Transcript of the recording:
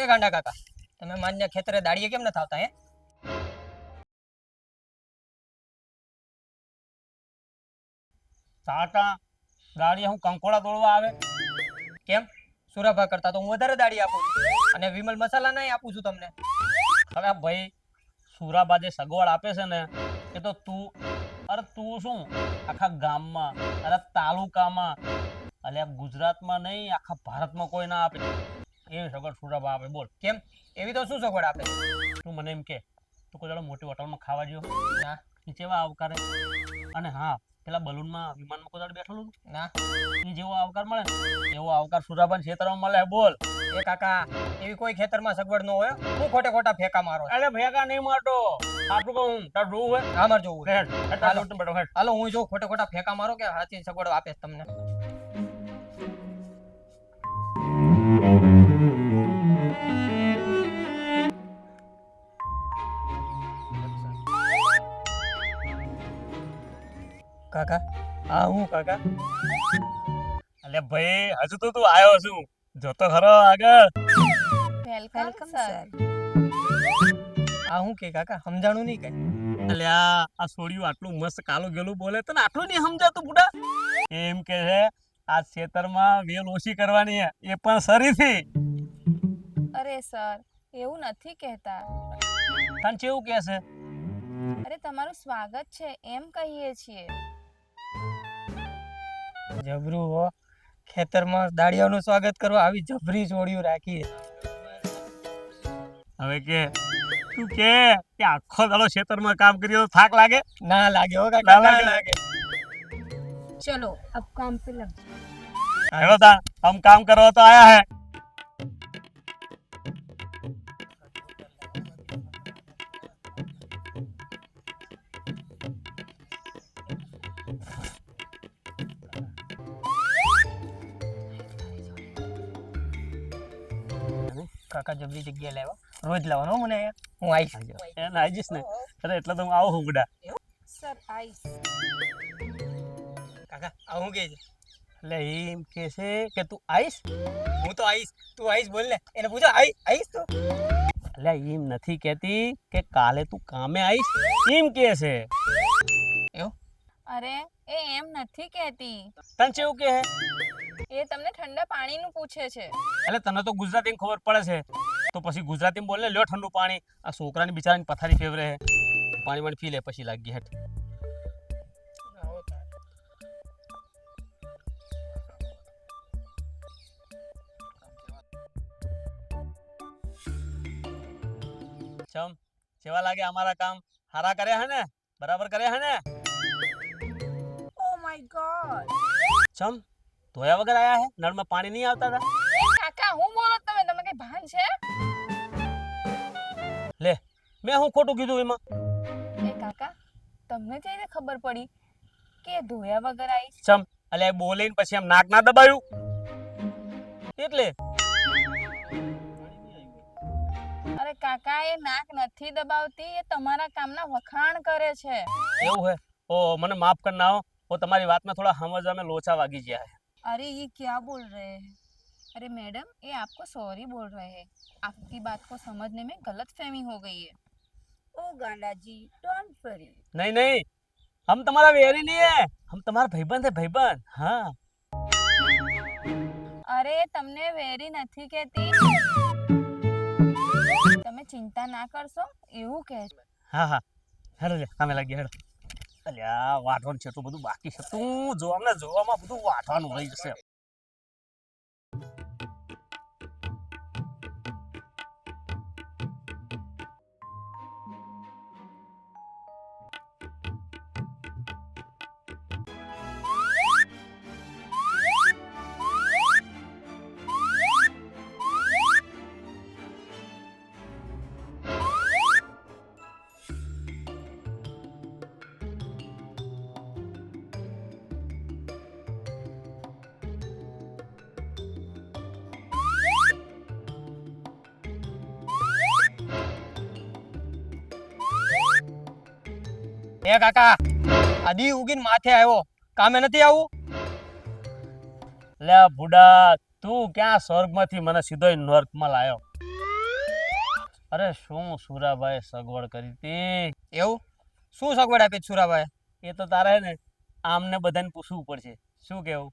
એ ગાંડા કાકા તમે માન્ય ખેતરે દાડીએ કેમ નથી આવતા હે? ટાટા દાડીએ હું કંકોડા તોડવા આવે. કેમ? સુરાભા કરતા તો હું વધારે દાડી આપું છું અને વિમલ મસાલા નહીં આપું છું તમને. હવે ભાઈ સુરાબા જે સગવડ આપે છે ને એ તો તું અરે તું શું? આખા ગામમાં અરે તાલુકામાં અલ્યા ગુજરાતમાં નહીં આખા ભારતમાં કોઈ ના આપે. એવી સગવડ સુરાબા આપે બોલ. કેમ? એવી તો શું સગવડ આપે? તું મને એમ કે તું કોઈ મોટી હોટલમાં ખાવા જ્યો ના નીચેવા આવકારે. અને હા પેલા બલૂનમાં વિમાનમાં કોઈ બેઠેલું ના. એ જેવો આવકાર મળે એવો આવકાર સુરાબન ખેતરમાં મળે. બોલ. એ કાકા એવી કોઈ ખેતરમાં સગવડ ન હોય હું. ખોટે ખોટા ફેંકા મારો. અરે ફેંકા નહીં મારતો. આપણું કહું તાર જોવું હોય? હા મારે જોવું હાલો. હું જો ખોટે ખોટા ફેંકા મારો કે સાચી સગવડ આપે છે તમને? કાકા? હા હું કાકા. અલે ભાઈ હજુ તો તું આવ્યો છું. જોતો ખરો આગળ. વેલકમ સર આ હું કે કાકા? સમજાણું નહીં કઈ? અલ્યા આ છોડ્યું આટલું મસ્ત કાલું ગેલું બોલે તને આટલું નહીં સમજાતું બુડા. એમ કે છે આ ખેતરમાં વેલ ઓછી કરવાની એ પણ સરીથી અરે સર એવું નથી કહેતા. તને કેવું કે છે? અરે તમારું સ્વાગત છે એમ કહીએ છીએ. જબરું હો. ખેતરમાં દાડિયાનું સ્વાગત કરવા આવી જબરી જોડિયું રાખી હવે કે તું કે કે આખો દાડો ખેતરમાં કામ કર્યો થાક લાગે? ના લાગે હો કાકા ના લાગે? ચલો અબ કામ पे લગ આવ્યો તા? હમ કામ કરવા તો આયા હે. કાકા જબરી જગ્યાએ લાવ્યા રોજ લાવવાનો મને હું આવીશ એને આવી જઈશ ને? અરે એટલે તો હું આવું હું બુડા સર આવીશ કાકા આવું કે છે? એટલે એમ કે છે કે તું આવીશ હું તો આવીશ તું આવીશ બોલ ને. એને પૂછો આવી આવીશ તું? એટલે એમ નથી કહેતી કે કાલે તું કામે આવીશ એમ કે છે. અરે એ એમ નથી કહેતી. તને કેવું કે હે? એ તમને ઠંડા પાણીનું પૂછે છે. એટલે તને તો ગુજરાતી ખબર પડે છે. તો પછી ગુજરાતી બોલ ને લ્યો ઠંડુ પાણી. આ છોકરાની બિચારાની પથારી ફેવરે હે. પાણી વાણી પી લે પછી લાગી હેઠ. ચમ કેવા લાગે અમારા કામ? હારા કર્યા હે ને? બરાબર કર્યા હે ને? માય ગોડ ચમ ધોયા વગર આયા હે? નળમાં પાણી નહીં આવતા હતા કાકા હું બોલો તમે? તમને કઈ ભાન છે? લે મેં હું ખોટું કીધું એમાં? એ કાકા તમને કઈ રીતે ખબર પડી કે ધોયા વગર આઈ ચમ અલ્યા એ બોલીને પછી આમ નાક ના દબાયું? એટલે? અરે કાકા એ નાક નથી દબાવતી એ તમારા કામના વખાણ કરે છે. એવું હે? ઓ મને માફ કર ના હો ઓ તમારી વાતમાં થોડા સમજવા में लोचा वागी गया है अरे ये क्या बोल रहे हैं अरे मैडम ये आपको सॉरी बोल रहे हैं आपकी बात को समझने में गलत फहमी हो गई है ओ गांडा जी डोंट वरी नहीं नहीं हम तुम्हारा वेरी नहीं है हम तुम्हारा भाईबंध है भाईबंध हाँ અરે તમને વેરી નથી કહેતી તમે ચિંતા ના કરશો એવું કહે છે હા હા હેડો લે અમે લાગીએ હેડો અલ્યા, વાઢવાનું છે એટલું બધું બાકી છે. તું જોવા અમને જોવામાં બધું વાઢવાનું રહી જશે. એ કાકા આદી ઉગીને માથે આવ્યો. કામે નથી આવું? લે બુડા તું ક્યાં સ્વર્ગમાંથી મને સીધો નર્કમાં લાયો? અરે શું સુરાભાઈ સગવડ કરી હતી? એવું? શું સગવડ આપી સુરાભાઈ? એ તો તારે ને આમને બધાને પૂછવું પડશે. શું કેવું?